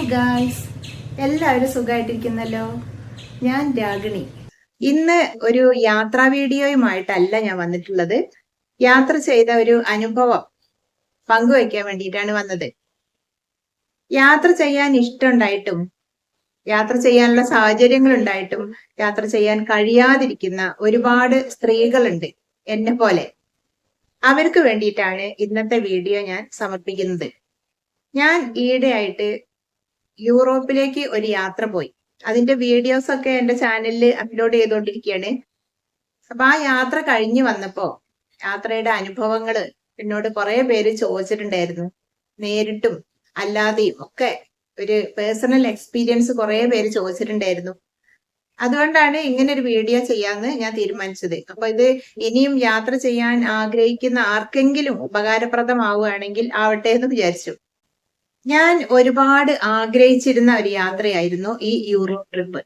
Hi guys എല്ലാവരും സുഖമായിട്ടിരിക്കുന്നല്ലോ? ഞാൻ രാഗിണി. ഇന്ന് ഒരു യാത്രാ വീഡിയോയുമായിട്ടല്ല ഞാൻ വന്നിട്ടുള്ളത്. യാത്ര ചെയ്ത ഒരു അനുഭവം പങ്കുവയ്ക്കാൻ വേണ്ടിയിട്ടാണ് വന്നത്. യാത്ര ചെയ്യാൻ ഇഷ്ടമുണ്ടായിട്ടും യാത്ര ചെയ്യാനുള്ള സാഹചര്യങ്ങൾ ഉണ്ടായിട്ടും യാത്ര ചെയ്യാൻ കഴിയാതിരിക്കുന്ന ഒരുപാട് സ്ത്രീകളുണ്ട് എന്നെ പോലെ. അവർക്ക് വേണ്ടിയിട്ടാണ് ഇന്നത്തെ വീഡിയോ ഞാൻ സമർപ്പിക്കുന്നത്. ഞാൻ ഈയിടെയായിട്ട് യൂറോപ്പിലേക്ക് ഒരു യാത്ര പോയി. അതിന്റെ വീഡിയോസ് ഒക്കെ എന്റെ ചാനലിൽ അപ്ലോഡ് ചെയ്തുകൊണ്ടിരിക്കുകയാണ് അപ്പൊ ആ യാത്ര കഴിഞ്ഞു വന്നപ്പോ യാത്രയുടെ അനുഭവങ്ങൾ എന്നോട് കുറെ പേര് ചോദിച്ചിട്ടുണ്ടായിരുന്നു. നേരിട്ടും അല്ലാതെയും ഒക്കെ ഒരു പേഴ്സണൽ എക്സ്പീരിയൻസ് കുറെ പേര് ചോദിച്ചിട്ടുണ്ടായിരുന്നു. അതുകൊണ്ടാണ് ഇങ്ങനെ ഒരു വീഡിയോ ചെയ്യാന്ന് ഞാൻ തീരുമാനിച്ചത്. അപ്പൊ ഇത് ഇനിയും യാത്ര ചെയ്യാൻ ആഗ്രഹിക്കുന്ന ആർക്കെങ്കിലും ഉപകാരപ്രദമാവുകയാണെങ്കിൽ ആവട്ടെ എന്ന് വിചാരിച്ചു. ഞാൻ ഒരുപാട് ആഗ്രഹിച്ചിരുന്ന ഒരു യാത്രയായിരുന്നു ഈ യൂറോപ്പ് ട്രിപ്പ്.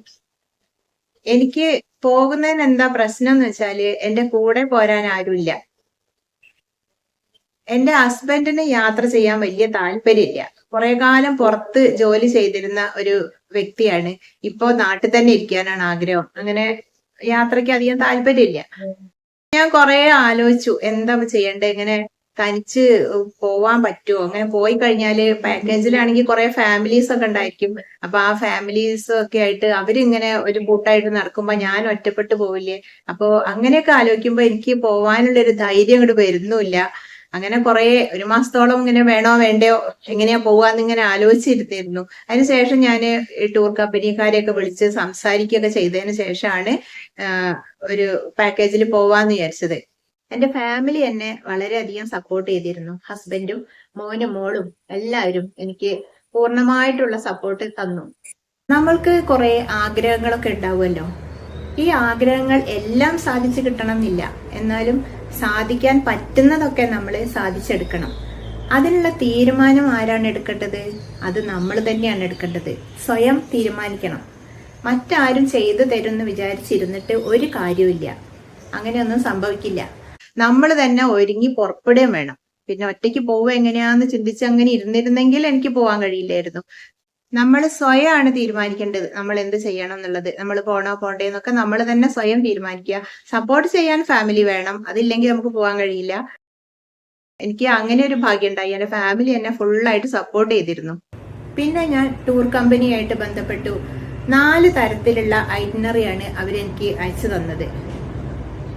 എനിക്ക് പോകുന്നതിന് എന്താ പ്രശ്നം എന്ന് വെച്ചാൽ എന്റെ കൂടെ പോരാൻ ആരുമില്ല. എന്റെ ഹസ്ബൻഡിന് യാത്ര ചെയ്യാൻ വലിയ താല്പര്യമില്ല. കുറെ കാലം പുറത്ത് ജോലി ചെയ്തിരുന്ന ഒരു വ്യക്തിയാണ്. ഇപ്പോ നാട്ടിൽ തന്നെ ഇരിക്കാനാണ് ആഗ്രഹം. അങ്ങനെ യാത്രയ്ക്ക് അധികം താല്പര്യമില്ല. ഞാൻ കുറെ ആലോചിച്ചു എന്താ ചെയ്യണ്ടേ ഇങ്ങനെ തനിച്ച് പോവാൻ പറ്റുമോ അങ്ങനെ പോയി കഴിഞ്ഞാൽ പാക്കേജിലാണെങ്കിൽ കുറെ ഫാമിലീസ് ഒക്കെ ഉണ്ടായിരിക്കും. അപ്പൊ ആ ഫാമിലീസ് ഒക്കെ ആയിട്ട് അവരിങ്ങനെ ഒരു കൂട്ടായിട്ട് നടക്കുമ്പോ ഞാൻ ഒറ്റപ്പെട്ടു പോവില്ലേ? അപ്പൊ അങ്ങനെയൊക്കെ ആലോചിക്കുമ്പോ എനിക്ക് പോവാനുള്ള ഒരു ധൈര്യം ഇങ്ങോട്ട് വരുന്നുമില്ല. അങ്ങനെ കുറെ ഒരു മാസത്തോളം ഇങ്ങനെ വേണോ വേണ്ടയോ എങ്ങനെയാ പോവാന്ന് ഇങ്ങനെ ആലോചിച്ചിരുന്നിരുന്നു അതിനുശേഷം ഞാൻ ടൂർ കമ്പനിക്കാരെയൊക്കെ വിളിച്ച് സംസാരിക്കുകയൊക്കെ ചെയ്തതിന് ശേഷമാണ് ഒരു പാക്കേജിൽ പോവാന്ന് വിചാരിച്ചത്. എന്റെ ഫാമിലി എന്നെ വളരെയധികം സപ്പോർട്ട് ചെയ്തിരുന്നു. ഹസ്ബൻഡും മോനും മോളും എല്ലാവരും എനിക്ക് പൂർണമായിട്ടുള്ള സപ്പോർട്ട് തന്നു. നമ്മൾക്ക് കുറെ ആഗ്രഹങ്ങളൊക്കെ ഉണ്ടാവുമല്ലോ. ഈ ആഗ്രഹങ്ങൾ എല്ലാം സാധിച്ചു കിട്ടണം എന്നില്ല എന്നാലും സാധിക്കാൻ പറ്റുന്നതൊക്കെ നമ്മൾ സാധിച്ചെടുക്കണം. അതിനുള്ള തീരുമാനം ആരാണ് എടുക്കേണ്ടത്? അത് നമ്മൾ തന്നെയാണ് എടുക്കേണ്ടത്. സ്വയം തീരുമാനിക്കണം. മറ്റാരും ചെയ്തു തരുമെന്ന് വിചാരിച്ചിരുന്നിട്ട് ഒരു കാര്യമില്ല അങ്ങനെയൊന്നും സംഭവിക്കില്ല. നമ്മൾ തന്നെ ഒരുങ്ങി പുറപ്പെടുകയും വേണം. പിന്നെ ഒറ്റയ്ക്ക് പോവുക എങ്ങനെയാന്ന് ചിന്തിച്ച് അങ്ങനെ ഇരുന്നിരുന്നെങ്കിൽ എനിക്ക് പോകാൻ കഴിയില്ലായിരുന്നു. നമ്മൾ സ്വയമാണ് തീരുമാനിക്കേണ്ടത് നമ്മൾ എന്ത് ചെയ്യണം എന്നുള്ളത്. നമ്മൾ പോണോ പോണ്ടേ എന്നൊക്കെ നമ്മൾ തന്നെ സ്വയം തീരുമാനിക്കുക. സപ്പോർട്ട് ചെയ്യാൻ ഫാമിലി വേണം. അതില്ലെങ്കിൽ നമുക്ക് പോകാൻ കഴിയില്ല. എനിക്ക് അങ്ങനെ ഒരു ഭാഗ്യം ഉണ്ടായി. എന്റെ ഫാമിലി എന്നെ ഫുള്ളായിട്ട് സപ്പോർട്ട് ചെയ്തിരുന്നു. പിന്നെ ഞാൻ ടൂർ കമ്പനിയായിട്ട് ബന്ധപ്പെട്ടു. നാല് തരത്തിലുള്ള ഐറ്റിനറിയാണ് അവരെനിക്ക് അയച്ചു തന്നത്.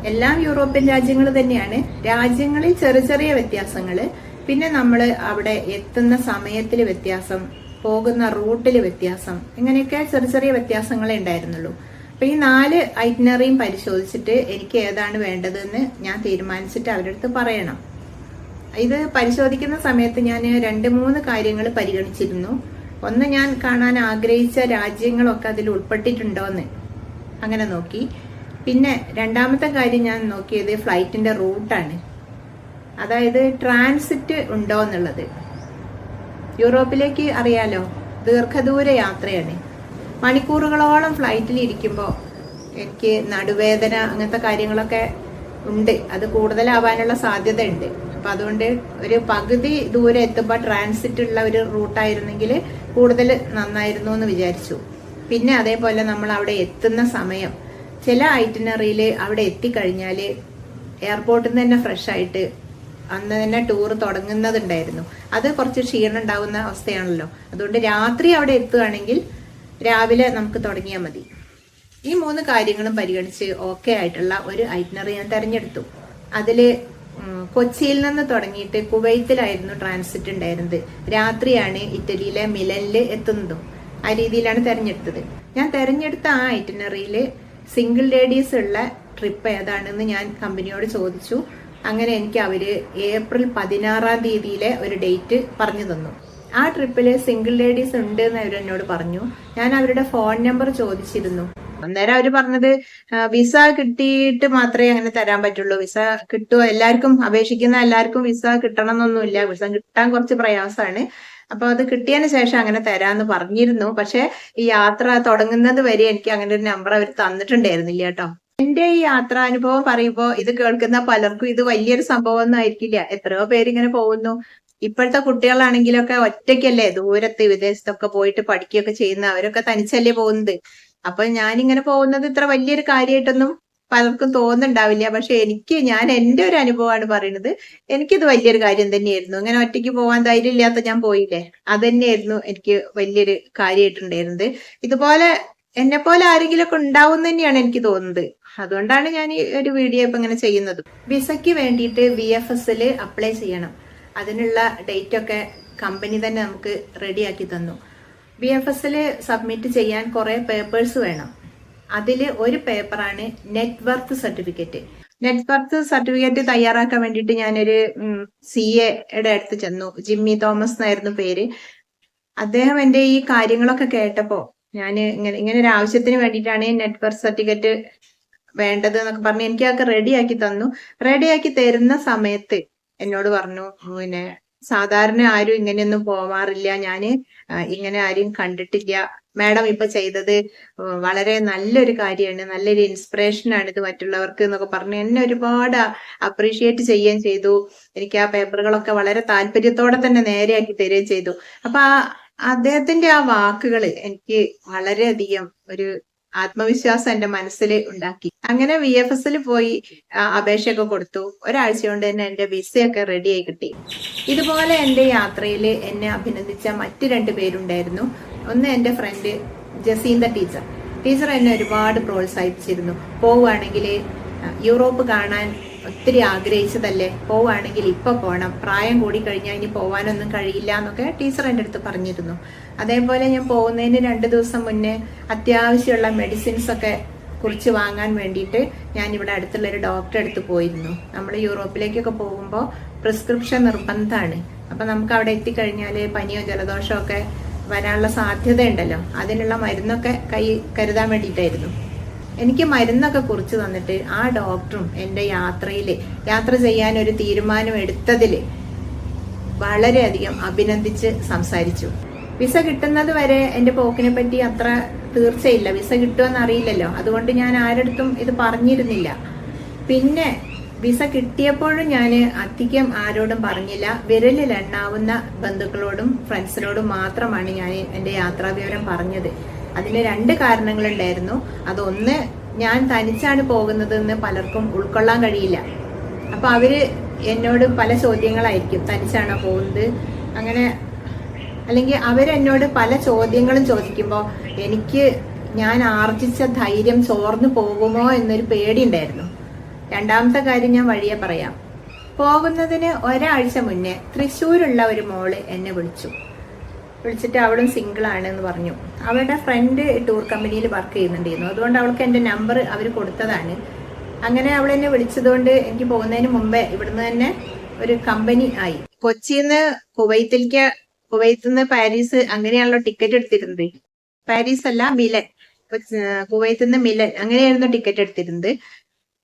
എല്ലാം യൂറോപ്യൻ രാജ്യങ്ങൾ തന്നെയാണ്. രാജ്യങ്ങളിൽ ചെറിയ ചെറിയ വ്യത്യാസങ്ങൾ പിന്നെ നമ്മൾ അവിടെ എത്തുന്ന സമയത്തിൽ വ്യത്യാസം പോകുന്ന റൂട്ടിൽ വ്യത്യാസം ഇങ്ങനെയൊക്കെ ചെറിയ ചെറിയ വ്യത്യാസങ്ങളെ ഉണ്ടായിരുന്നുള്ളൂ. അപ്പൊ ഈ നാല് ഐറ്റിനറിയും പരിശോധിച്ചിട്ട് എനിക്ക് ഏതാണ് വേണ്ടതെന്ന് ഞാൻ തീരുമാനിച്ചിട്ട് അവരുടെ അടുത്ത് പറയണം. ഇത് പരിശോധിക്കുന്ന സമയത്ത് ഞാൻ രണ്ട് മൂന്ന് കാര്യങ്ങൾ പരിഗണിച്ചിരുന്നു. ഒന്ന് ഞാൻ കാണാൻ ആഗ്രഹിച്ച രാജ്യങ്ങളൊക്കെ അതിൽ ഉൾപ്പെട്ടിട്ടുണ്ടോന്ന്. അങ്ങനെ നോക്കി. പിന്നെ രണ്ടാമത്തെ കാര്യം ഞാൻ നോക്കിയത് ഫ്ലൈറ്റിന്റെ റൂട്ടാണ്. അതായത് ട്രാൻസിറ്റ് ഉണ്ടോ എന്നുള്ളത് യൂറോപ്പിലേക്ക് അറിയാലോ ദീർഘദൂര യാത്രയാണ്. മണിക്കൂറുകളോളം ഫ്ലൈറ്റിൽ ഇരിക്കുമ്പോൾ എനിക്ക് നടുവേദന അങ്ങനത്തെ കാര്യങ്ങളൊക്കെ ഉണ്ട്. അത് കൂടുതലാവാനുള്ള സാധ്യത ഉണ്ട് അപ്പം അതുകൊണ്ട് ഒരു പകുതി ദൂരെ എത്തുമ്പോൾ ട്രാൻസിറ്റ് ഉള്ള ഒരു റൂട്ടായിരുന്നെങ്കിൽ കൂടുതൽ നന്നായിരുന്നു എന്ന് വിചാരിച്ചു. പിന്നെ അതേപോലെ നമ്മൾ അവിടെ എത്തുന്ന സമയം. ചില ഐറ്റിനറിയിൽ അവിടെ എത്തിക്കഴിഞ്ഞാൽ എയർപോർട്ടിൽ നിന്ന് തന്നെ ഫ്രഷ് ആയിട്ട് അന്ന് തന്നെ ടൂർ തുടങ്ങുന്നതുണ്ടായിരുന്നു. അത് കുറച്ച് ക്ഷീണം ഉണ്ടാകുന്ന അവസ്ഥയാണല്ലോ. അതുകൊണ്ട് രാത്രി അവിടെ എത്തുകയാണെങ്കിൽ രാവിലെ നമുക്ക് തുടങ്ങിയാൽ മതി. ഈ മൂന്ന് കാര്യങ്ങളും പരിഗണിച്ച് ഓക്കെ ആയിട്ടുള്ള ഒരു ഐറ്റിനറി ഞാൻ തെരഞ്ഞെടുത്തു. അതിൽ കൊച്ചിയിൽ നിന്ന് തുടങ്ങിയിട്ട് കുവൈത്തിലായിരുന്നു ട്രാൻസിറ്റ് ഉണ്ടായിരുന്നത്. രാത്രിയാണ് ഇറ്റലിയിലെ മിലനിൽ എത്തുന്നതും. ആ രീതിയിലാണ് തെരഞ്ഞെടുത്തത്. ഞാൻ തെരഞ്ഞെടുത്ത ആ ഐറ്റിനറിയിൽ സിംഗിൾ ലേഡീസ് ഉള്ള ട്രിപ്പ് ഏതാണെന്ന് ഞാൻ കമ്പനിയോട് ചോദിച്ചു. അങ്ങനെ എനിക്ക് അവർ ഏപ്രിൽ പതിനാറാം തീയതിയിലെ ഒരു ഡേറ്റ് പറഞ്ഞു തന്നു. ആ ട്രിപ്പിൽ സിംഗിൾ ലേഡീസ് ഉണ്ട് എന്ന് അവർ എന്നോട് പറഞ്ഞു. ഞാൻ അവരുടെ ഫോൺ നമ്പർ ചോദിച്ചിരുന്നു. അന്നേരം അവർ പറഞ്ഞത് വിസ കിട്ടിയിട്ട് മാത്രമേ അങ്ങനെ തരാൻ പറ്റുള്ളൂ. വിസ കിട്ടുമോ എല്ലാവർക്കും അപേക്ഷിക്കുന്ന എല്ലാവർക്കും വിസ കിട്ടണം എന്നൊന്നുമില്ല വിസ കിട്ടാൻ കുറച്ച് പ്രയാസമാണ്. അപ്പൊ അത് കിട്ടിയതിന് ശേഷം അങ്ങനെ തരാന്ന് പറഞ്ഞിരുന്നു. പക്ഷെ ഈ യാത്ര തുടങ്ങുന്നത് വരെ എനിക്ക് അങ്ങനെ ഒരു നമ്പർ അവർ തന്നിട്ടുണ്ടായിരുന്നില്ല കേട്ടോ. എന്റെ ഈ യാത്രാനുഭവം പറയുമ്പോൾ ഇത് കേൾക്കുന്ന പലർക്കും ഇത് വലിയൊരു സംഭവം ഒന്നും ആയിരിക്കില്ല. എത്രയോ പേരിങ്ങനെ പോകുന്നു. ഇപ്പോഴത്തെ കുട്ടികളാണെങ്കിലൊക്കെ ഒറ്റയ്ക്കല്ലേ ദൂരത്ത് വിദേശത്തൊക്കെ പോയിട്ട് പഠിക്കുകയൊക്കെ ചെയ്യുന്ന അവരൊക്കെ തനിച്ചല്ലേ പോകുന്നത്. അപ്പൊ ഞാനിങ്ങനെ പോകുന്നത് ഇത്ര വലിയൊരു കാര്യമായിട്ടൊന്നും പലർക്കും തോന്നുന്നുണ്ടാവില്ല. പക്ഷെ എനിക്ക് ഞാൻ എന്റെ ഒരു അനുഭവമാണ് പറയുന്നത്. എനിക്കിത് വലിയൊരു കാര്യം തന്നെയായിരുന്നു. ഇങ്ങനെ ഒറ്റയ്ക്ക് പോകാൻ ധൈര്യം ഇല്ലാത്ത ഞാൻ പോയില്ലേ? അത് തന്നെയായിരുന്നു എനിക്ക് വലിയൊരു കാര്യമായിട്ടുണ്ടായിരുന്നത്. ഇതുപോലെ എന്നെ പോലെ ആരെങ്കിലുമൊക്കെ ഉണ്ടാവും തന്നെയാണ് എനിക്ക് തോന്നുന്നത്. അതുകൊണ്ടാണ് ഞാൻ ഈ ഒരു വീഡിയോ ഇപ്പൊ ഇങ്ങനെ ചെയ്യുന്നത്. വിസയ്ക്ക് വേണ്ടിയിട്ട് വി എഫ് എസിൽ അപ്ലൈ ചെയ്യണം. അതിനുള്ള ഡേറ്റ് ഒക്കെ കമ്പനി തന്നെ നമുക്ക് റെഡിയാക്കി തന്നു. ബി എഫ് എസിൽ സബ്മിറ്റ് ചെയ്യാൻ കുറെ പേപ്പേഴ്സ് വേണം. അതിൽ ഒരു പേപ്പറാണ് net worth certificate. Net worth certificate തയ്യാറാക്കാൻ വേണ്ടിയിട്ട് ഞാനൊരു സി എയുടെ അടുത്ത് ചെന്നു. ജിമ്മി തോമസ് എന്നായിരുന്നു പേര്. അദ്ദേഹം എന്റെ ഈ കാര്യങ്ങളൊക്കെ കേട്ടപ്പോൾ ഞാൻ ഇങ്ങനെ ഇങ്ങനെ ഒരു ആവശ്യത്തിന് വേണ്ടിയിട്ടാണ് നെറ്റ് വർത്ത് സർട്ടിഫിക്കറ്റ് വേണ്ടത് എന്നൊക്കെ പറഞ്ഞ് എനിക്ക് അതൊക്കെ റെഡിയാക്കി തന്നു. റെഡിയാക്കി തരുന്ന സമയത്ത് എന്നോട് പറഞ്ഞു പിന്നെ സാധാരണ ആരും ഇങ്ങനെയൊന്നും പോവാറില്ല. ഞാൻ ഇങ്ങനെ ആരും കണ്ടിട്ടില്ല. മാഡം ഇപ്പൊ ചെയ്തത് വളരെ നല്ലൊരു കാര്യമാണ്. നല്ലൊരു ഇൻസ്പിറേഷൻ ആണ് ഇത് മറ്റുള്ളവർക്ക് എന്നൊക്കെ പറഞ്ഞ് എന്നെ ഒരുപാട് അപ്രീഷിയേറ്റ് ചെയ്യുകയും ചെയ്തു. എനിക്ക് ആ പേപ്പറുകളൊക്കെ വളരെ താല്പര്യത്തോടെ തന്നെ നേരെയാക്കി തരികയും ചെയ്തു. അപ്പൊ ആ അദ്ദേഹത്തിന്റെ ആ വാക്കുകൾ എനിക്ക് വളരെയധികം ഒരു ആത്മവിശ്വാസം എന്റെ മനസ്സിൽ ഉണ്ടാക്കി. അങ്ങനെ വി എഫ് എസിൽ പോയി അപേക്ഷയൊക്കെ കൊടുത്തു. ഒരാഴ്ച കൊണ്ട് തന്നെ എന്റെ വിസയൊക്കെ റെഡിയായി കിട്ടി. ഇതുപോലെ എന്റെ യാത്രയിൽ എന്നെ അഭിനന്ദിച്ച മറ്റു രണ്ട് പേരുണ്ടായിരുന്നു. ഒന്ന് എന്റെ ഫ്രണ്ട് ജസീന്ത ടീച്ചർ ടീച്ചർ എന്നെ ഒരുപാട് പ്രോത്സാഹിപ്പിച്ചിരുന്നു. പോവുകയാണെങ്കിൽ യൂറോപ്പ് കാണാൻ ഒത്തിരി ആഗ്രഹിച്ചതല്ലേ? പോവുകയാണെങ്കിൽ ഇപ്പൊ പോകണം പ്രായം കൂടി കഴിഞ്ഞാൽ ഇനി പോവാനൊന്നും കഴിയില്ല എന്നൊക്കെ ടീച്ചർ എന്റെ അടുത്ത് പറഞ്ഞിരുന്നു. അതേപോലെ ഞാൻ പോകുന്നതിന് രണ്ട് ദിവസം മുന്നേ അത്യാവശ്യമുള്ള മെഡിസിൻസ് ഒക്കെ കുറിച്ച് വാങ്ങാൻ വേണ്ടിയിട്ട് ഞാൻ ഇവിടെ അടുത്തുള്ള ഒരു ഡോക്ടറെ അടുത്ത് പോയിരുന്നു. നമ്മൾ യൂറോപ്പിലേക്കൊക്കെ പോകുമ്പോൾ പ്രിസ്ക്രിപ്ഷൻ നിർബന്ധമാണ്. അപ്പൊ നമുക്ക് അവിടെ എത്തിക്കഴിഞ്ഞാൽ പനിയോ ജലദോഷമോ ഒക്കെ വരാനുള്ള സാധ്യത ഉണ്ടല്ലോ അതിനുള്ള മരുന്നൊക്കെ കൈ കരുതാൻ വേണ്ടിയിട്ടായിരുന്നു. എനിക്ക് മരുന്നൊക്കെ കുറിച്ച് തന്നിട്ട് ആ ഡോക്ടറും എന്റെ യാത്രയിൽ യാത്ര ചെയ്യാൻ ഒരു തീരുമാനം എടുത്തതിൽ വളരെയധികം അഭിനന്ദിച്ച് സംസാരിച്ചു. വിസ കിട്ടുന്നത് വരെ എന്റെ പോക്കിനെ പറ്റി അത്ര തീർച്ചയില്ല. വിസ കിട്ടുമെന്ന് അറിയില്ലല്ലോ. അതുകൊണ്ട് ഞാൻ ആരടുത്തും ഇത് പറഞ്ഞിരുന്നില്ല. പിന്നെ വിസ കിട്ടിയപ്പോഴും ഞാൻ അധികം ആരോടും പറഞ്ഞില്ല. വിരലിൽ എണ്ണാവുന്ന ബന്ധുക്കളോടും ഫ്രണ്ട്സിനോടും മാത്രമാണ് ഞാൻ എന്റെ യാത്രാ വിവരം പറഞ്ഞത്. അതിന് രണ്ട് കാരണങ്ങളുണ്ടായിരുന്നു. അതൊന്ന് ഞാൻ തനിച്ചാണ് പോകുന്നതെന്ന് പലർക്കും ഉൾക്കൊള്ളാൻ കഴിയില്ല. അപ്പൊ അവർ എന്നോട് പല ചോദ്യങ്ങളായിരിക്കും. തനിച്ചാണോ പോകുന്നത്? അങ്ങനെ അല്ലെങ്കിൽ അവരെന്നോട് പല ചോദ്യങ്ങളും ചോദിക്കുമ്പോൾ എനിക്ക് ഞാൻ ആർജിച്ച ധൈര്യം ചോർന്നു പോകുമോ എന്നൊരു പേടിയുണ്ടായിരുന്നു രണ്ടാമത്തെ കാര്യം ഞാൻ വഴിയെ പറയാം. പോകുന്നതിന് ഒരാഴ്ച മുന്നേ തൃശ്ശൂരുള്ള ഒരു മോൾ എന്നെ വിളിച്ചു. വിളിച്ചിട്ട് അവളും സിംഗിൾ ആണ് എന്ന് പറഞ്ഞു. അവളുടെ ഫ്രണ്ട് ടൂർ കമ്പനിയിൽ വർക്ക് ചെയ്യുന്നുണ്ടായിരുന്നു. അതുകൊണ്ട് അവൾക്ക് എന്റെ നമ്പർ അവർ കൊടുത്തതാണ്. അങ്ങനെ അവൾ എന്നെ വിളിച്ചതുകൊണ്ട് എനിക്ക് പോകുന്നതിന് മുമ്പേ ഇവിടുന്ന് തന്നെ ഒരു കമ്പനി ആയി. കൊച്ചിന്ന് കുവൈത്തിലേക്ക് കുവൈത്തിൽ നിന്ന് പാരീസ് അങ്ങനെയാണല്ലോ ടിക്കറ്റ് എടുത്തിരുന്നത്. പാരീസ് അല്ല മിലൻ. കുവൈത്തിൽ നിന്ന് മിലൻ അങ്ങനെയായിരുന്നു ടിക്കറ്റ് എടുത്തിരുന്നത്.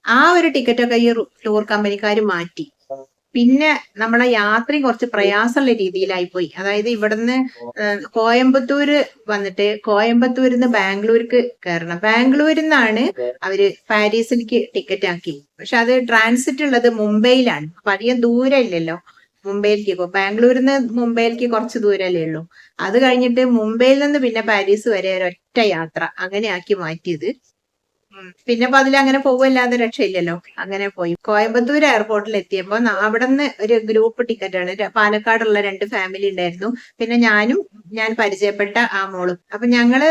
ആ ഒരു ടിക്കറ്റൊക്കെ ഈ ടൂർ കമ്പനിക്കാർ മാറ്റി. പിന്നെ നമ്മളെ യാത്ര കുറച്ച് പ്രയാസമുള്ള രീതിയിലായി പോയി അതായത് ഇവിടുന്ന് കോയമ്പത്തൂര് വന്നിട്ട് കോയമ്പത്തൂരിൽ നിന്ന് ബാംഗ്ലൂർക്ക് കയറണം ബാംഗ്ലൂരിൽ നിന്നാണ് അവർ പാരീസിലേക്ക് ടിക്കറ്റ് ആക്കി പക്ഷെ അത് ട്രാൻസിറ്റ് ഉള്ളത് മുംബൈയിലാണ്. അപ്പൊ അധികം ദൂരം ഇല്ലല്ലോ മുംബൈയിലേക്ക്. പോകും ബാംഗ്ലൂരിൽ നിന്ന് മുംബൈയിലേക്ക് കുറച്ച് ദൂരല്ലേ ഉള്ളൂ. അത് കഴിഞ്ഞിട്ട് മുംബൈയിൽ നിന്ന് പിന്നെ പാരീസ് വരെ ഒരൊറ്റ യാത്ര അങ്ങനെ ആക്കി മാറ്റിയത്. പിന്നെ അപ്പൊ അതിലങ്ങനെ പോകുമല്ലാതെ രക്ഷയില്ലല്ലോ. അങ്ങനെ പോയി. കോയമ്പത്തൂർ എയർപോർട്ടിൽ എത്തിയപ്പോ അവിടെ നിന്ന് ഒരു ഗ്രൂപ്പ് ടിക്കറ്റ് ആണ് പാലക്കാടുള്ള രണ്ട് ഫാമിലി ഉണ്ടായിരുന്നു. പിന്നെ ഞാനും ഞാൻ പരിചയപ്പെട്ട ആ മോളും. അപ്പൊ ഞങ്ങൾ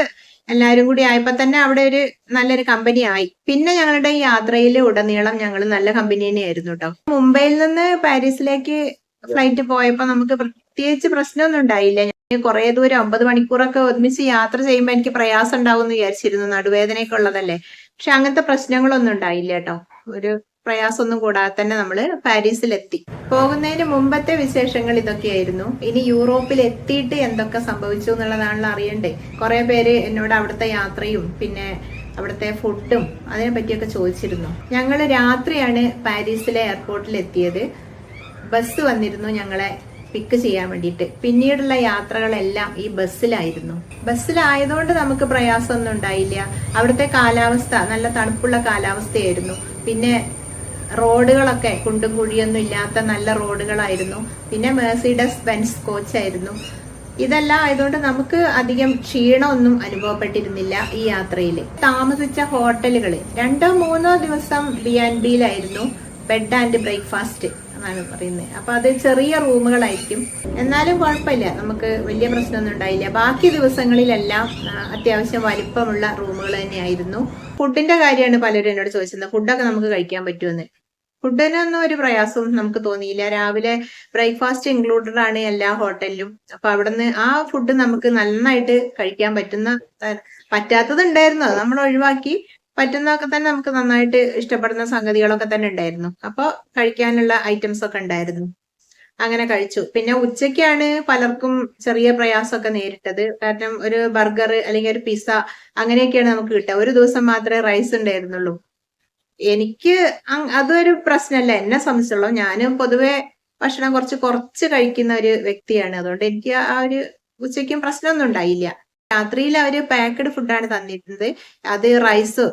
എല്ലാരും കൂടി ആയപ്പോ തന്നെ അവിടെ ഒരു നല്ലൊരു കമ്പനി ആയി. പിന്നെ ഞങ്ങളുടെ യാത്രയിൽ ഉടനീളം ഞങ്ങൾ നല്ല കമ്പനി തന്നെയായിരുന്നു കേട്ടോ മുംബൈയിൽ നിന്ന് പാരീസിലേക്ക് ഫ്ലൈറ്റ് പോയപ്പോ നമുക്ക് പ്രത്യേകിച്ച് പ്രശ്നമൊന്നും ഉണ്ടായില്ല. കുറെ ദൂരം ഒമ്പത് മണിക്കൂറൊക്കെ ഒരുമിച്ച് യാത്ര ചെയ്യുമ്പോൾ എനിക്ക് പ്രയാസം ഉണ്ടാവും എന്ന് വിചാരിച്ചിരുന്നു. നടുവേദനയൊക്കെ ഉള്ളതല്ലേ. പക്ഷെ അങ്ങനത്തെ പ്രശ്നങ്ങളൊന്നും ഉണ്ടായില്ല കേട്ടോ. ഒരു പ്രയാസമൊന്നും കൂടാതെ തന്നെ നമ്മൾ പാരീസിലെത്തി. പോകുന്നതിന് മുമ്പത്തെ വിശേഷങ്ങൾ ഇതൊക്കെയായിരുന്നു. ഇനി യൂറോപ്പിൽ എത്തിയിട്ട് എന്തൊക്കെ സംഭവിച്ചു എന്നുള്ളതാണല്ലോ അറിയണ്ടേ. കുറെ പേര് എന്നോട് അവിടുത്തെ യാത്രയും പിന്നെ അവിടുത്തെ ഫുഡും അതിനെ പറ്റിയൊക്കെ ചോദിച്ചിരുന്നു. ഞങ്ങൾ രാത്രിയാണ് പാരീസിലെ എയർപോർട്ടിൽ എത്തിയത് ബസ് വന്നിരുന്നു ഞങ്ങളെ പിക്ക് ചെയ്യാൻ വേണ്ടിയിട്ട്. പിന്നീടുള്ള യാത്രകളെല്ലാം ഈ ബസ്സിലായിരുന്നു. ബസ്സിലായതുകൊണ്ട് നമുക്ക് പ്രയാസമൊന്നും ഉണ്ടായില്ല. അവിടുത്തെ കാലാവസ്ഥ നല്ല തണുപ്പുള്ള കാലാവസ്ഥയായിരുന്നു. പിന്നെ റോഡുകളൊക്കെ കുണ്ടും കുഴിയൊന്നും ഇല്ലാത്ത നല്ല റോഡുകളായിരുന്നു. പിന്നെ മേഴ്സിഡസ് ബെൻസ് കോച്ചായിരുന്നു. ഇതെല്ലാം ആയതുകൊണ്ട് നമുക്ക് അധികം ക്ഷീണമൊന്നും അനുഭവപ്പെട്ടിരുന്നില്ല ഈ യാത്രയിൽ താമസിച്ച ഹോട്ടലുകൾ രണ്ടോ മൂന്നോ ദിവസം ബി ആൻഡ് ബിയിലായിരുന്നു ബെഡ് ആൻഡ് ബ്രേക്ക്ഫാസ്റ്റ്. എന്നാണ് പറയുന്നത് അപ്പൊ അത് ചെറിയ റൂമുകളായിരിക്കും. എന്നാലും കുഴപ്പമില്ല. നമുക്ക് വലിയ പ്രശ്നമൊന്നും ഉണ്ടായില്ല. ബാക്കി ദിവസങ്ങളിലെല്ലാം അത്യാവശ്യം വലിപ്പമുള്ള റൂമുകൾ തന്നെയായിരുന്നു. ഫുഡിന്റെ കാര്യമാണ് പലരും എന്നോട് ചോദിച്ചത് ഫുഡൊക്കെ നമുക്ക് കഴിക്കാൻ പറ്റുമെന്ന്. ഫുഡിനൊന്നും ഒരു പ്രയാസവും നമുക്ക് തോന്നിയില്ല. രാവിലെ ബ്രേക്ക്ഫാസ്റ്റ് ഇൻക്ലൂഡഡ് ആണ് എല്ലാ ഹോട്ടലിലും. അപ്പൊ അവിടുന്ന് ആ ഫുഡ് നമുക്ക് നന്നായിട്ട് കഴിക്കാൻ പറ്റുന്ന പറ്റാത്തത് ഉണ്ടായിരുന്നു അത് നമ്മൾ ഒഴിവാക്കി. പറ്റുന്നതൊക്കെ തന്നെ നമുക്ക് നന്നായിട്ട് ഇഷ്ടപ്പെടുന്ന സംഗതികളൊക്കെ തന്നെ ഉണ്ടായിരുന്നു. അപ്പൊ കഴിക്കാനുള്ള ഐറ്റംസ് ഒക്കെ ഉണ്ടായിരുന്നു. അങ്ങനെ കഴിച്ചു. പിന്നെ ഉച്ചയ്ക്കാണ് പലർക്കും ചെറിയ പ്രയാസമൊക്കെ നേരിട്ടത്. കാരണം ഒരു ബർഗർ അല്ലെങ്കിൽ ഒരു പിസ്സ അങ്ങനെയൊക്കെയാണ് നമുക്ക് കിട്ടുക. ഒരു ദിവസം മാത്രമേ റൈസ് ഉണ്ടായിരുന്നുള്ളൂ. എനിക്ക് അതൊരു പ്രശ്നമല്ല. എന്നെ സംബന്ധിച്ചുള്ളൂ ഞാൻ പൊതുവെ ഭക്ഷണം കുറച്ച് കുറച്ച് കഴിക്കുന്ന ഒരു വ്യക്തിയാണ്. അതുകൊണ്ട് എനിക്ക് ആ ഒരു ഉച്ചയ്ക്കും പ്രശ്നമൊന്നും ഉണ്ടായില്ല. രാത്രിയിൽ അവർ പാക്കഡ് ഫുഡാണ് തന്നിരുന്നത്. അത് റൈസ്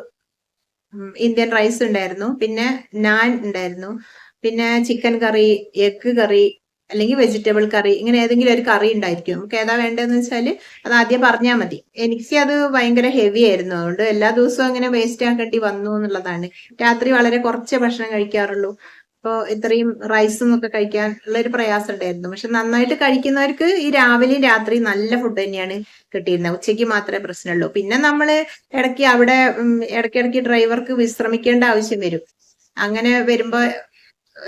ഇന്ത്യൻ റൈസ് ഉണ്ടായിരുന്നു. പിന്നെ നാൻ ഉണ്ടായിരുന്നു. പിന്നെ ചിക്കൻ കറി എഗ് കറി അല്ലെങ്കിൽ വെജിറ്റബിൾ കറി ഇങ്ങനെ ഏതെങ്കിലും ഒരു കറി ഉണ്ടായിരിക്കും. നമുക്ക് ഏതാ വേണ്ടതെന്ന് വെച്ചാൽ അത് ആദ്യം പറഞ്ഞാൽ മതി. എനിക്ക് അത് ഭയങ്കര ഹെവി ആയിരുന്നു. അതുകൊണ്ട് എല്ലാ ദിവസവും അങ്ങനെ വേസ്റ്റ് ആക്കേണ്ടി വന്നു എന്നുള്ളതാണ്. രാത്രി വളരെ കുറച്ച് ഭക്ഷണം കഴിക്കാറുള്ളൂ. അപ്പോൾ ഇത്രയും റൈസ് എന്നൊക്കെ കഴിക്കാൻ ഉള്ള ഒരു പ്രയാസം ഉണ്ടായിരുന്നു പക്ഷെ നന്നായിട്ട് കഴിക്കുന്നവർക്ക് ഈ രാവിലെയും രാത്രിയും നല്ല ഫുഡ് തന്നെയാണ് കിട്ടിയിരുന്നത്. ഉച്ചയ്ക്ക് മാത്രമേ പ്രശ്നമുള്ളൂ. പിന്നെ നമ്മൾ ഇടയ്ക്ക് അവിടെ ഇടയ്ക്കിടയ്ക്ക് ഡ്രൈവർക്ക് വിശ്രമിക്കേണ്ട ആവശ്യം വരും. അങ്ങനെ വരുമ്പോ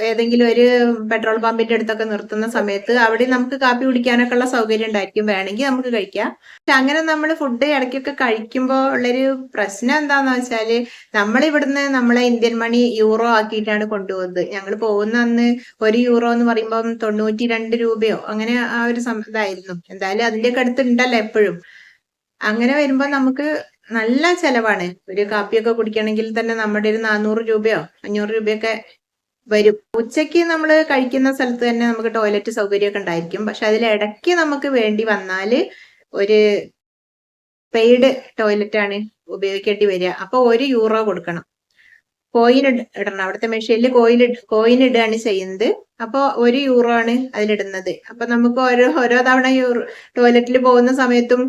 ഏതെങ്കിലും ഒരു പെട്രോൾ പമ്പിന്റെ അടുത്തൊക്കെ നിർത്തുന്ന സമയത്ത് അവിടെ നമുക്ക് കാപ്പി കുടിക്കാനൊക്കെ ഉള്ള സൗകര്യം ഉണ്ടായിരിക്കും. വേണമെങ്കിൽ നമുക്ക് കഴിക്കാം. പക്ഷെ അങ്ങനെ നമ്മൾ ഫുഡ് ഇടയ്ക്കൊക്കെ കഴിക്കുമ്പോൾ ഉള്ളൊരു പ്രശ്നം എന്താന്ന് വെച്ചാൽ നമ്മൾ ഇവിടുന്ന് നമ്മളെ ഇന്ത്യൻ മണി യൂറോ ആക്കിയിട്ടാണ് കൊണ്ടുപോകുന്നത്. ഞങ്ങൾ പോകുന്ന അന്ന് ഒരു യൂറോ എന്ന് പറയുമ്പോൾ തൊണ്ണൂറ്റി രണ്ട് രൂപയോ അങ്ങനെ ആ ഒരു ഇതായിരുന്നു. എന്തായാലും അതിന്റെയൊക്കെ അടുത്ത് ഉണ്ടല്ലോ എപ്പോഴും. അങ്ങനെ വരുമ്പോൾ നമുക്ക് നല്ല ചെലവാണ്. ഒരു കാപ്പിയൊക്കെ കുടിക്കണമെങ്കിൽ തന്നെ നമ്മുടെ ഒരു നാനൂറ് രൂപയോ അഞ്ഞൂറ് രൂപയൊക്കെ വരും. ഉച്ചയ്ക്ക് നമ്മൾ കഴിക്കുന്ന സ്ഥലത്ത് തന്നെ നമുക്ക് ടോയ്ലറ്റ് സൗകര്യമൊക്കെ ഉണ്ടായിരിക്കും. പക്ഷെ അതിൽ ഇടയ്ക്ക് നമുക്ക് വേണ്ടി വന്നാൽ ഒരു പെയ്ഡ് ടോയ്ലറ്റ് ആണ് ഉപയോഗിക്കേണ്ടി വരിക. അപ്പൊ ഒരു യൂറോ കൊടുക്കണം. കോയിൻ ഇടണം. അവിടുത്തെ മെഷീനിൽ കോയിൻ കോയിൻ ഇടുകയാണ് ചെയ്യുന്നത്. അപ്പൊ ഒരു യൂറോ ആണ് അതിലിടുന്നത്. അപ്പൊ നമുക്ക് ഓരോ ഓരോ തവണ യൂറോ ടോയ്ലറ്റിൽ പോകുന്ന സമയത്തും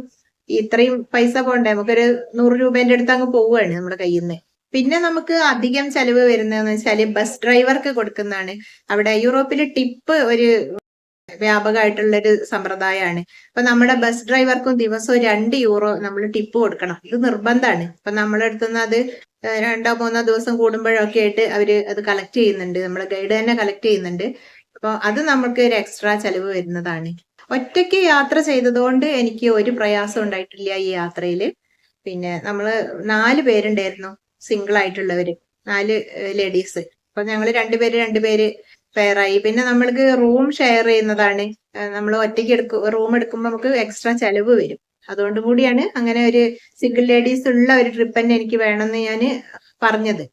ഇത്രയും പൈസ പോണ്ടേ? നമുക്കൊരു നൂറ് രൂപേന്റെ അടുത്ത് അങ്ങ് പോവുകയാണ് നമ്മുടെ കയ്യിൽ നിന്ന് പിന്നെ നമുക്ക് അധികം ചെലവ് വരുന്നതെന്ന് വെച്ചാൽ ബസ് ഡ്രൈവർക്ക് കൊടുക്കുന്നതാണ്. അവിടെ യൂറോപ്പിൽ ടിപ്പ് ഒരു വ്യാപകമായിട്ടുള്ള ഒരു സമ്പ്രദായമാണ്. അപ്പൊ നമ്മുടെ ബസ് ഡ്രൈവർക്കും ദിവസവും രണ്ട് യൂറോ നമ്മൾ ടിപ്പ് കൊടുക്കണം. ഇത് നിർബന്ധമാണ്. അപ്പൊ നമ്മളെടുത്തുനിന്ന് അത് രണ്ടോ മൂന്നോ ദിവസം കൂടുമ്പോഴൊക്കെ ആയിട്ട് അവർ അത് കളക്ട് ചെയ്യുന്നുണ്ട്. നമ്മളെ ഗൈഡ് തന്നെ കളക്ട് ചെയ്യുന്നുണ്ട്. അപ്പൊ അത് നമുക്ക് ഒരു എക്സ്ട്രാ ചെലവ് വരുന്നതാണ്. ഒറ്റയ്ക്ക് യാത്ര ചെയ്തതുകൊണ്ട് എനിക്ക് ഒരു പ്രയാസം ഉണ്ടായിട്ടില്ല ഈ യാത്രയിൽ പിന്നെ നമ്മൾ നാല് പേരുണ്ടായിരുന്നു. സിംഗിൾ ആയിട്ടുള്ളവര് നാല് ലേഡീസ്. അപ്പൊ ഞങ്ങൾ രണ്ടുപേര് രണ്ടുപേര് പെയറായി. പിന്നെ നമ്മൾക്ക് റൂം ഷെയർ ചെയ്യുന്നതാണ്. നമ്മൾ ഒറ്റയ്ക്ക് എടുക്കും റൂം എടുക്കുമ്പോൾ നമുക്ക് എക്സ്ട്രാ ചെലവ് വരും. അതുകൊണ്ട് കൂടിയാണ് അങ്ങനെ ഒരു സിംഗിൾ ലേഡീസ് ഉള്ള ഒരു ട്രിപ്പ് തന്നെ എനിക്ക് വേണമെന്ന് ഞാൻ പറഞ്ഞത്.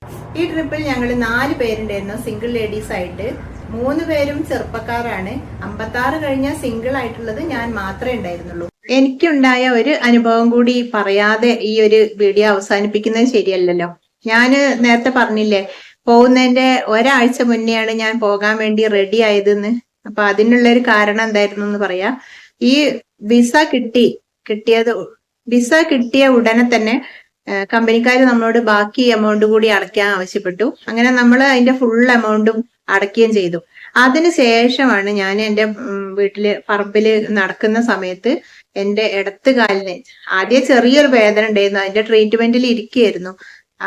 ഈ ട്രിപ്പിൽ ഞങ്ങൾ നാല് പേരുണ്ടായിരുന്നു സിംഗിൾ ലേഡീസ് ആയിട്ട് മൂന്ന് പേരും ചെറുപ്പക്കാരാണ്. അമ്പത്താറ് കഴിഞ്ഞ സിംഗിൾ ആയിട്ടുള്ളത് ഞാൻ മാത്രമേ ഉണ്ടായിരുന്നുള്ളൂ. എനിക്കുണ്ടായ ഒരു അനുഭവം കൂടി പറയാതെ ഈ ഒരു വീഡിയോ അവസാനിപ്പിക്കുന്നത് ശരിയല്ലല്ലോ. ഞാൻ നേരത്തെ പറഞ്ഞില്ലേ പോകുന്നതിന്റെ ഒരാഴ്ച മുന്നെയാണ് ഞാൻ പോകാൻ വേണ്ടി റെഡി ആയതെന്ന്. അപ്പൊ അതിനുള്ള ഒരു കാരണം എന്തായിരുന്നു എന്ന് പറയാ ഈ വിസ കിട്ടി കിട്ടിയത് വിസ കിട്ടിയ ഉടനെ തന്നെ കമ്പനിക്കാർ നമ്മളോട് ബാക്കി എമൗണ്ട് കൂടി അടയ്ക്കാൻ ആവശ്യപ്പെട്ടു. അങ്ങനെ നമ്മൾ അതിന്റെ ഫുൾ എമൗണ്ടും അടയ്ക്കുകയും ചെയ്തു. അതിന് ശേഷമാണ് ഞാൻ എന്റെ വീട്ടിൽ പറമ്പിൽ നടക്കുന്ന സമയത്ത് എന്റെ ഇടത്ത് കാലിന് ആദ്യം ചെറിയൊരു വേദന ഉണ്ടായിരുന്നു. അതിന്റെ ട്രീറ്റ്മെന്റിൽ ഇരിക്കുകയായിരുന്നു.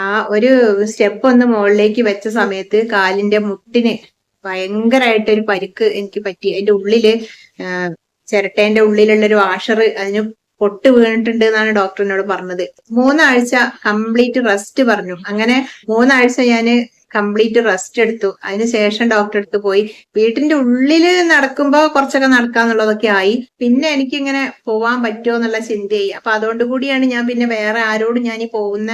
ആ ഒരു സ്റ്റെപ്പ് ഒന്ന് മുകളിലേക്ക് വെച്ച സമയത്ത് കാലിന്റെ മുട്ടിന് ഭയങ്കരമായിട്ട് ഒരു പരിക്ക് എനിക്ക് പറ്റി. അതിന്റെ ഉള്ളിൽ ചിരട്ടേന്റെ ഉള്ളിലുള്ള ഒരു വാഷർ അതിന് പൊട്ട് വീണിട്ടുണ്ട് എന്നാണ് ഡോക്ടറിനോട് പറഞ്ഞത്. മൂന്നാഴ്ച കംപ്ലീറ്റ് റെസ്റ്റ് പറഞ്ഞു. അങ്ങനെ മൂന്നാഴ്ച ഞാൻ കംപ്ലീറ്റ് റെസ്റ്റ് എടുത്തു. അതിനുശേഷം ഡോക്ടറെ അടുത്ത് പോയി. വീട്ടിന്റെ ഉള്ളിൽ നടക്കുമ്പോൾ കുറച്ചൊക്കെ നടക്കാന്നുള്ളതൊക്കെ ആയി. പിന്നെ എനിക്കിങ്ങനെ പോവാൻ പറ്റുമോ എന്നുള്ള ചിന്തയായി. അപ്പൊ അതുകൊണ്ട് കൂടിയാണ് ഞാൻ പിന്നെ വേറെ ആരോടും ഞാൻ ഈ പോകുന്ന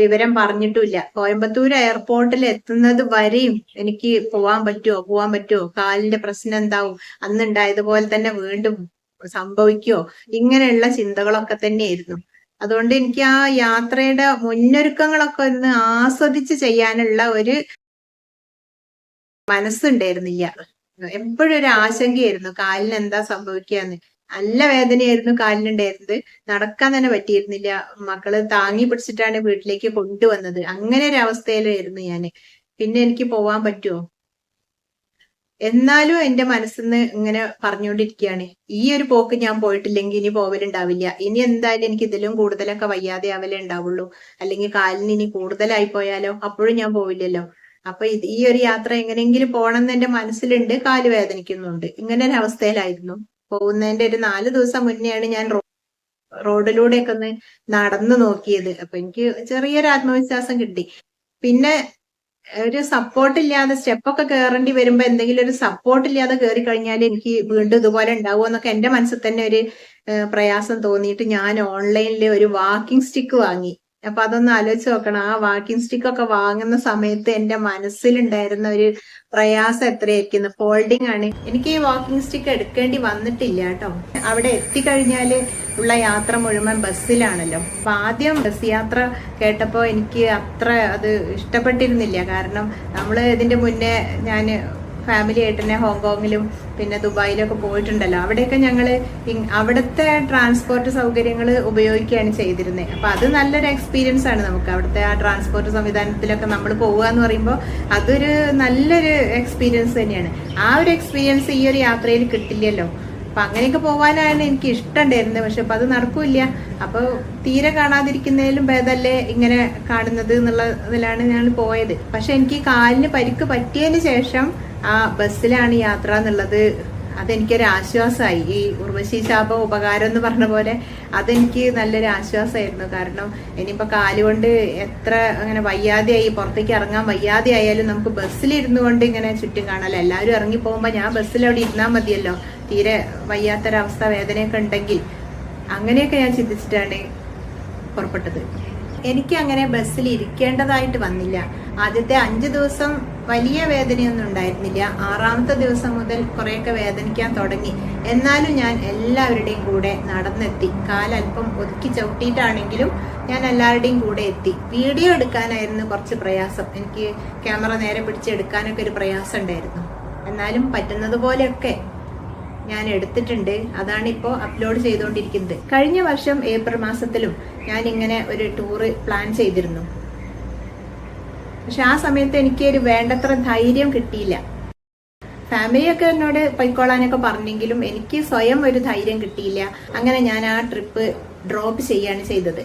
വിവരം പറഞ്ഞിട്ടില്ല. കോയമ്പത്തൂർ എയർപോർട്ടിൽ എത്തുന്നത് വരെയും എനിക്ക് പോവാൻ പറ്റുമോ പോവാൻ പറ്റുമോ കാലിന്റെ പ്രശ്നം എന്താവും അന്നുണ്ടായതുപോലെ തന്നെ വീണ്ടും സംഭവിക്കുമോ ഇങ്ങനെയുള്ള ചിന്തകളൊക്കെ തന്നെയായിരുന്നു. അതുകൊണ്ട് എനിക്ക് ആ യാത്രയുടെ മുന്നൊരുക്കങ്ങളൊക്കെ ഒന്ന് ആസ്വദിച്ച് ചെയ്യാനുള്ള ഒരു മനസ്സുണ്ടായിരുന്നില്ല. എപ്പോഴും ഒരു ആശങ്കയായിരുന്നു. കാലിന് എന്താ സംഭവിക്കാന്ന്. നല്ല വേദനയായിരുന്നു കാലിനുണ്ടായിരുന്നത്. നടക്കാൻ തന്നെ പറ്റിയിരുന്നില്ല. മക്കൾ താങ്ങി പിടിച്ചിട്ടാണ് വീട്ടിലേക്ക് കൊണ്ടുവന്നത്. അങ്ങനെ ഒരു അവസ്ഥയിലായിരുന്നു ഞാൻ. പിന്നെ എനിക്ക് പോവാൻ പറ്റുമോ എന്നാലും എന്റെ മനസ്സിന്ന് ഇങ്ങനെ പറഞ്ഞുകൊണ്ടിരിക്കുകയാണ് ഈ ഒരു പോക്ക് ഞാൻ പോയിട്ടില്ലെങ്കിൽ ഇനി പോവലുണ്ടാവില്ല. ഇനി എന്തായാലും എനിക്ക് ഇതിലും കൂടുതലൊക്കെ വയ്യാതെ ആവലേ ഉണ്ടാവുള്ളൂ. അല്ലെങ്കിൽ കാലിന് ഇനി കൂടുതലായി പോയാലോ? അപ്പോഴും ഞാൻ പോവില്ലല്ലോ. അപ്പൊ ഇത് ഈ ഒരു യാത്ര എങ്ങനെയെങ്കിലും പോകണം എന്ന് എന്റെ മനസ്സിലുണ്ട് കാൽ വേദനിക്കുന്നുണ്ട്. ഇങ്ങനെ ഒരു അവസ്ഥയിലായിരുന്നു. പോകുന്നതിന്റെ ഒരു നാല് ദിവസം മുന്നെയാണ് ഞാൻ റോഡിലൂടെ റോഡിലൂടെയൊക്കെ ഒന്ന് നടന്നു നോക്കിയത്. അപ്പൊ എനിക്ക് ചെറിയൊരു ആത്മവിശ്വാസം കിട്ടി. പിന്നെ ഒരു സപ്പോർട്ട് ഇല്ലാതെ സ്റ്റെപ്പൊക്കെ കയറേണ്ടി വരുമ്പോ എന്തെങ്കിലും ഒരു സപ്പോർട്ട് ഇല്ലാതെ കയറി കഴിഞ്ഞാൽ എനിക്ക് വീണ്ടും ഇതുപോലെ ഉണ്ടാവുമോ എന്നൊക്കെ എന്റെ മനസ്സിൽ തന്നെ ഒരു പ്രയാസം തോന്നിയിട്ട് ഞാൻ ഓൺലൈനിൽ ഒരു വാക്കിംഗ് സ്റ്റിക്ക് വാങ്ങി. അപ്പൊ അതൊന്ന് ആലോചിച്ച് നോക്കണം. ആ വാക്കിംഗ് സ്റ്റിക്ക് ഒക്കെ വാങ്ങുന്ന സമയത്ത് എന്റെ മനസ്സിലുണ്ടായിരുന്ന ഒരു പ്രയാസം എത്രയായിരിക്കുന്നു? ഫോൾഡിംഗ് ആണ്. എനിക്ക് ഈ വാക്കിംഗ് സ്റ്റിക്ക് എടുക്കേണ്ടി വന്നിട്ടില്ല കേട്ടോ. അവിടെ എത്തിക്കഴിഞ്ഞാൽ ഉള്ള യാത്ര മുഴുവൻ ബസ്സിലാണല്ലോ. അപ്പൊ ആദ്യം ബസ് യാത്ര കേട്ടപ്പോ എനിക്ക് അത്ര അത് ഇഷ്ടപ്പെട്ടിരുന്നില്ല. കാരണം നമ്മൾ ഇതിന്റെ മുന്നേ ഞാൻ ഫാമിലി ആയിട്ട് തന്നെ ഹോങ്കോങ്ങിലും പിന്നെ ദുബായിലൊക്കെ പോയിട്ടുണ്ടല്ലോ. അവിടെയൊക്കെ ഞങ്ങൾ അവിടുത്തെ ട്രാൻസ്പോർട്ട് സൗകര്യങ്ങൾ ഉപയോഗിക്കുകയാണ് ചെയ്തിരുന്നത് അപ്പോൾ അത് നല്ലൊരു എക്സ്പീരിയൻസ് ആണ് നമുക്ക്. അവിടുത്തെ ആ ട്രാൻസ്പോർട്ട് സംവിധാനത്തിലൊക്കെ നമ്മൾ പോവുക എന്ന് പറയുമ്പോൾ അതൊരു നല്ലൊരു എക്സ്പീരിയൻസ് തന്നെയാണ്. ആ ഒരു എക്സ്പീരിയൻസ് ഈ ഒരു യാത്രയിൽ കിട്ടില്ലല്ലോ. അപ്പം അങ്ങനെയൊക്കെ പോകാനാണ് എനിക്ക് ഇഷ്ടമുണ്ടായിരുന്നത് പക്ഷെ അപ്പം അത് നടക്കൂല അപ്പോൾ തീരെ കാണാതിരിക്കുന്നതിലും ഭേദമല്ലേ ഇങ്ങനെ കാണുന്നത് എന്നുള്ള ഇതിലാണ് ഞാൻ പോയത്. പക്ഷെ എനിക്ക് കാലിന് പരിക്ക് പറ്റിയതിന് ശേഷം ആ ബസ്സിലാണ് യാത്ര എന്നുള്ളത് അതെനിക്കൊരു ആശ്വാസമായി ഈ ഉർവശി ശാപ ഉപകാരം എന്ന് പറഞ്ഞ പോലെ അതെനിക്ക് നല്ലൊരു ആശ്വാസമായിരുന്നു. കാരണം ഇനിയിപ്പോൾ കാലുകൊണ്ട് എത്ര അങ്ങനെ വയ്യാതെയായി പുറത്തേക്ക് ഇറങ്ങാൻ വയ്യാതെ ആയാലും നമുക്ക് ബസ്സിലിരുന്നു കൊണ്ട് ഇങ്ങനെ ചുറ്റും കാണാമല്ലോ എല്ലാവരും ഇറങ്ങി പോകുമ്പോൾ ഞാൻ ബസ്സിൽ അവിടെ ഇരുന്നാൽ മതിയല്ലോ. തീരെ വയ്യാത്തൊരവസ്ഥ വേദനയൊക്കെ ഉണ്ടെങ്കിൽ. അങ്ങനെയൊക്കെ ഞാൻ ചിന്തിച്ചിട്ടാണ് പുറപ്പെട്ടത്. എനിക്ക് അങ്ങനെ ബസ്സിൽ ഇരിക്കേണ്ടതായിട്ട് വന്നില്ല. ആദ്യത്തെ അഞ്ച് ദിവസം വലിയ വേദനയൊന്നും ഉണ്ടായിരുന്നില്ല. ആറാമത്തെ ദിവസം മുതൽ കുറേയൊക്കെ വേദനിക്കാൻ തുടങ്ങി. എന്നാലും ഞാൻ എല്ലാവരുടെയും കൂടെ നടന്നെത്തി. കാലല്പം ഒതുക്കി ചവിട്ടിയിട്ടാണെങ്കിലും ഞാൻ എല്ലാവരുടെയും കൂടെ എത്തി. വീഡിയോ എടുക്കാനായിരുന്നു കുറച്ച് പ്രയാസം. എനിക്ക് ക്യാമറ നേരെ പിടിച്ചെടുക്കാനൊക്കെ ഒരു പ്രയാസം ഉണ്ടായിരുന്നു. എന്നാലും പറ്റുന്നതുപോലെയൊക്കെ ഞാൻ എടുത്തിട്ടുണ്ട്. അതാണ് ഇപ്പോൾ അപ്ലോഡ് ചെയ്തുകൊണ്ടിരിക്കുന്നത്. കഴിഞ്ഞ വർഷം ഏപ്രിൽ മാസത്തിലും ഞാൻ ഇങ്ങനെ ഒരു ടൂറ് പ്ലാൻ ചെയ്തിരുന്നു. പക്ഷെ ആ സമയത്ത് എനിക്ക് ഒരു വേണ്ടത്ര ധൈര്യം കിട്ടിയില്ല. ഫാമിലിയൊക്കെ എന്നോട് പൊയ്ക്കോളാനൊക്കെ പറഞ്ഞെങ്കിലും എനിക്ക് സ്വയം ഒരു ധൈര്യം കിട്ടിയില്ല. അങ്ങനെ ഞാൻ ആ ട്രിപ്പ് ഡ്രോപ്പ് ചെയ്യാണ് ചെയ്തത്.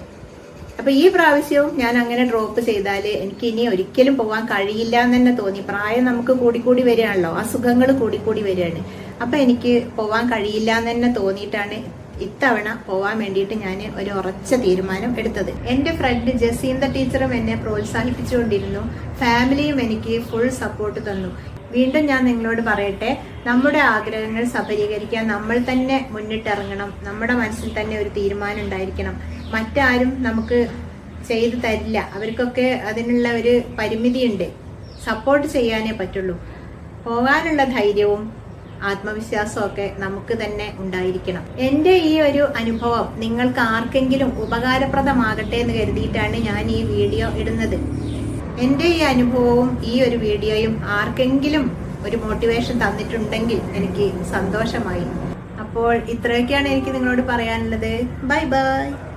അപ്പൊ ഈ പ്രാവശ്യവും ഞാൻ അങ്ങനെ ഡ്രോപ്പ് ചെയ്താൽ എനിക്ക് ഇനി ഒരിക്കലും പോകാൻ കഴിയില്ല എന്ന് തന്നെ തോന്നി. പ്രായം നമുക്ക് കൂടിക്കൂടി വരികയാണല്ലോ. അസുഖങ്ങൾ കൂടിക്കൂടി വരികയാണ്. അപ്പൊ എനിക്ക് പോവാൻ കഴിയില്ല എന്ന് തന്നെ തോന്നിയിട്ടാണ് ഇത്തവണ പോവാൻ വേണ്ടിയിട്ട് ഞാൻ ഒരു ഉറച്ച തീരുമാനം എടുത്തത്. എന്റെ ഫ്രണ്ട് ജസീന്ത ടീച്ചറും എന്നെ പ്രോത്സാഹിപ്പിച്ചുകൊണ്ടിരുന്നു. ഫാമിലിയും എനിക്ക് ഫുൾ സപ്പോർട്ട് തന്നു. വീണ്ടും ഞാൻ നിങ്ങളോട് പറയട്ടെ നമ്മുടെ ആഗ്രഹങ്ങൾ സഫലീകരിക്കാൻ നമ്മൾ തന്നെ മുന്നിട്ടിറങ്ങണം. നമ്മുടെ മനസ്സിൽ തന്നെ ഒരു തീരുമാനം ഉണ്ടായിരിക്കണം. മറ്റാരും നമുക്ക് ചെയ്തു തരില്ല. അവർക്കൊക്കെ അതിനുള്ള ഒരു പരിമിതിയുണ്ട്. സപ്പോർട്ട് ചെയ്യാനേ പറ്റുള്ളൂ. പോകാനുള്ള ധൈര്യവും ആത്മവിശ്വാസമൊക്കെ നമുക്ക് തന്നെ ഉണ്ടായിരിക്കണം. എന്റെ ഈ ഒരു അനുഭവം നിങ്ങൾക്ക് ആർക്കെങ്കിലും ഉപകാരപ്രദമാകട്ടെ എന്ന് കരുതിയിട്ടാണ് ഞാൻ ഈ വീഡിയോ ഇടുന്നത്. എന്റെ ഈ അനുഭവവും ഈ ഒരു വീഡിയോയും ആർക്കെങ്കിലും ഒരു മോട്ടിവേഷൻ തന്നിട്ടുണ്ടെങ്കിൽ എനിക്ക് സന്തോഷമായി. അപ്പോൾ ഇത്രയൊക്കെയാണ് എനിക്ക് നിങ്ങളോട് പറയാനുള്ളത്. Bye bye.